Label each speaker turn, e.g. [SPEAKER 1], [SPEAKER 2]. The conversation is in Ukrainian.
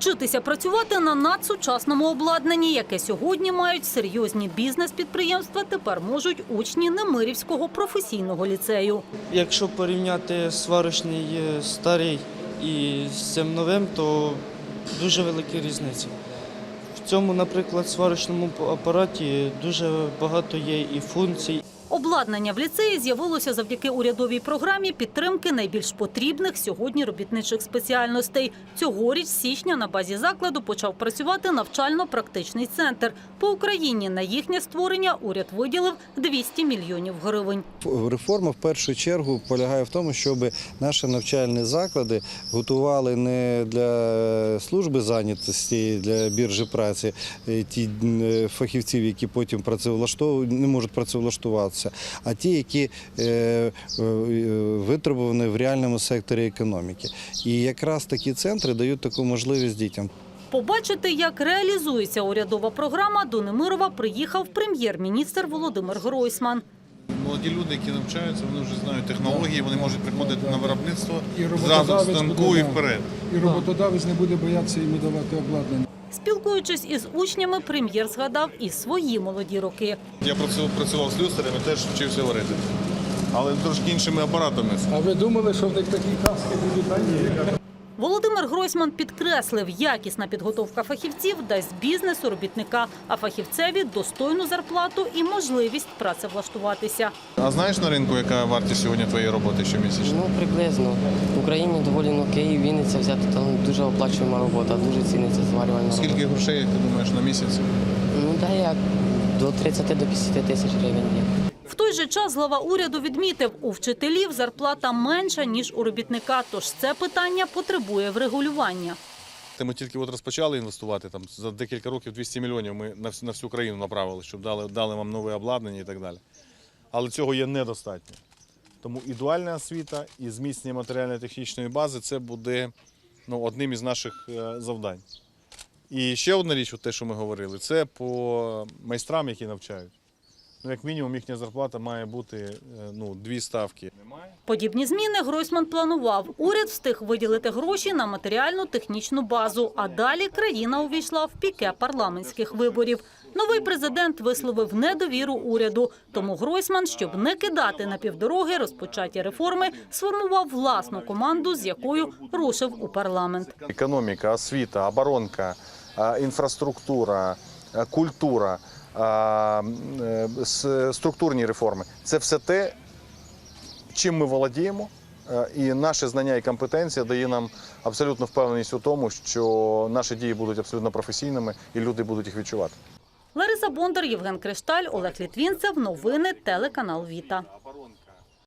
[SPEAKER 1] Вчитися працювати на надсучасному обладнанні, яке сьогодні мають серйозні бізнес-підприємства, тепер можуть учні Немирівського професійного ліцею.
[SPEAKER 2] Якщо порівняти сварочний е, старий і з цим новим, то дуже велика різниця. В цьому, наприклад, сварочному апараті дуже багато є і функцій,
[SPEAKER 1] Обладнання в ліцеї з'явилося завдяки урядовій програмі підтримки найбільш потрібних сьогодні робітничих спеціальностей. Цьогоріч січня на базі закладу почав працювати навчально-практичний центр. По Україні на їхнє створення уряд виділив 200 мільйонів гривень.
[SPEAKER 3] Реформа в першу чергу полягає в тому, щоб наші навчальні заклади готували не для служби зайнятості, для біржі праці е, ті е, фахівців, які потім працевлаштовують, не можуть працевлаштуватися, а ті, які е, е, витребувані в реальному секторі економіки. І якраз такі центри дають таку можливість дітям.
[SPEAKER 1] Побачити, як реалізується урядова програма, до Немирова приїхав прем'єр-міністр Володимир Гройсман.
[SPEAKER 4] Молоді люди, які навчаються, вони вже знають технології, вони можуть приходити на виробництво
[SPEAKER 5] І
[SPEAKER 4] зразу станку і вперед.
[SPEAKER 5] І роботодавець не буде боятися йому давати обладнання.
[SPEAKER 1] Спілкуючись із учнями, прем'єр згадав і свої молоді роки.
[SPEAKER 4] Я працював, працював з люстерами, теж вчився варити. Але трошки іншими апаратами.
[SPEAKER 5] А ви думали, що в них такі каски будуть?
[SPEAKER 1] Володимир Гройсман підкреслив, якісна підготовка фахівців дасть бізнесу робітника, а фахівцеві достойну зарплату і можливість працевлаштуватися.
[SPEAKER 4] А знаєш на ринку, яка вартість сьогодні твоєї роботи щомісячно?
[SPEAKER 6] Ну, приблизно. В Україні доволі ну, Київ, Вінниця взяти, там дуже оплачуєма робота, дуже ціниться зварювальна
[SPEAKER 4] Скільки
[SPEAKER 6] робота.
[SPEAKER 4] грошей, як ти думаєш, на місяць?
[SPEAKER 6] Ну, да, як до 30 до 50 тисяч гривень
[SPEAKER 1] той же час глава уряду відмітив, у вчителів зарплата менша, ніж у робітника, тож це питання потребує врегулювання.
[SPEAKER 4] Ми тільки от розпочали інвестувати там за декілька років 200 мільйонів. Ми на всю, на всю країну направили, щоб дали, дали вам нове обладнання і так далі. Але цього є недостатньо. Тому і дуальна освіта, і зміцнення матеріально-технічної бази це буде ну, одним із наших е, завдань. І ще одна річ, от те, що ми говорили, це по майстрам, які навчають. Ну, як мінімум, їхня зарплата має бути е, ну, дві ставки.
[SPEAKER 1] Подібні зміни Гройсман планував. Уряд встиг виділити гроші на матеріальну технічну базу. А далі країна увійшла в піке парламентських виборів. Новий президент висловив недовіру уряду. Тому Гройсман, щоб не кидати на півдороги розпочаті реформи, сформував власну команду, з якою рушив у парламент.
[SPEAKER 4] Економіка, освіта, оборонка, інфраструктура, культура, а, е, с- структурні реформи це все те, чим ми володіємо. е, І наше знання і компетенція дає нам абсолютно впевненість у тому, що наші дії будуть абсолютно професійними і люди будуть їх відчувати.
[SPEAKER 1] Лариса Бондар, Євген Кришталь, Олег Літвінцев. Новини телеканал Віта.